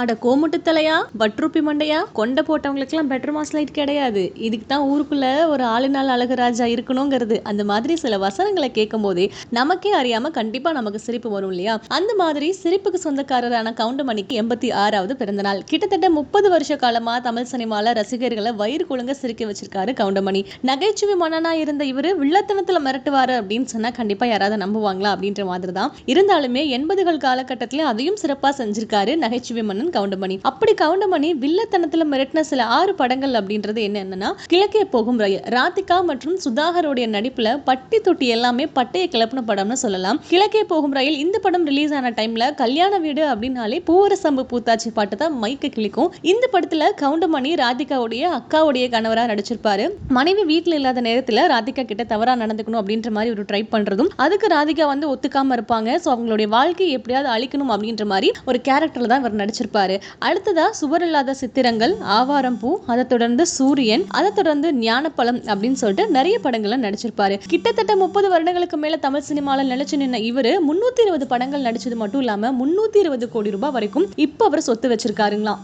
அட கோமுட்டு தலையா பட்ரூப்பி மண்டையா? கொண்டை போட்டவங்களுக்குலாம் பெட்ரு மாஸ் லைட் கிடையாது. இதுக்கு தான் ஊருக்குள்ள ஒரு ஆளு நாள் அழகுராஜா இருக்கணுங்கிறது. அந்த மாதிரி சில வசனங்களை கேட்கும் போதே நமக்கே அறியாம கண்டிப்பா நமக்கு சிரிப்பு வரும் இல்லையா? அந்த மாதிரி சிரிப்புக்கு சொந்தக்காரரான கவுண்டமணிக்கு எண்பத்தி ஆறாவது பிறந்தநாள். கிட்டத்தட்ட முப்பது வருஷ காலமா தமிழ் சினிமால ரசிகர்களை வயிறு குழுங்க சிரிக்க வச்சிருக்காரு கவுண்டமணி. நகைச்சுவை மன்னனா இருந்த இவரு வில்லத்தனத்துல மிரட்டுவாரு அப்படின்னு சொன்னா கண்டிப்பா யாராவது நம்புவாங்களா அப்படின்ற மாதிரி தான் இருந்தாலுமே எண்பதுகள் காலகட்டத்திலே அதையும் சிறப்பா செஞ்சிருக்காரு நகைச்சுவை மன்னன் கவுண்டமணி அப்படி கவுண்டமணி வில்லத்தனத்துல மிரட்டின சில ஆறு படங்கள் அப்படின்றது என்னன்னா கிழக்கே போகும் ரயில் ராதிகா மற்றும் சுதாகருடைய நடிப்புல பட்டி தொட்டி எல்லாமே பட்டைய கிளப்பின படம்னு சொல்லலாம். கிழக்கே போகும் ரயில் இந்த படம் ரிலீஸ் ஆன டைம்ல கல்யாண வீடு அப்படின்னாலே பூவரசம்பு பூத்தாச்சி பாட்டு தான் மைக்க கிளிக்கும் இந்த படத்துல கவுண்டமணி ராதிகாவுடைய அக்காவுடைய கணவரா நடிச்சிருப்பாரு. மனைவி வீட்டுல இல்லாத நேரத்துல ராதிகா கிட்ட தவறா நடந்துக்கணும் அப்படின்ற மாதிரி ஒரு ட்ரை பண்றதும் அதுக்கு ராதிகா வந்து ஒத்துக்காம இருப்பாங்க. ஸோ அவங்களுடைய வாழ்க்கையை எப்படியாவது அழிக்கணும் அப்படின்ற மாதிரி ஒரு கேரக்டர்ல தான் இவர் நடிச்சிருப்பாரு. அடுத்ததா சுவர் இல்லாத சித்திரங்கள் ஆவாரம் பூ அதை தொடர்ந்து சூரியன் அதை தொடர்ந்து ஞானப்பழம் அப்படின்னு சொல்லிட்டு நிறைய படங்கள்ல நடிச்சிருப்பாரு. கிட்டத்தட்ட முப்பது வருடங்களுக்கு மேல தமிழ் சினிமால நிலைச்சு நின்ன இவரு முன்னூத்தி இருபது படங்கள் நடிச்சது மட்டும் இல்லாம முன்னூத்தி இருபது கோடி ரூபாய் வரைக்கும் இப்ப அவர் சொத்து வச்சிருக்காருங்களாம்.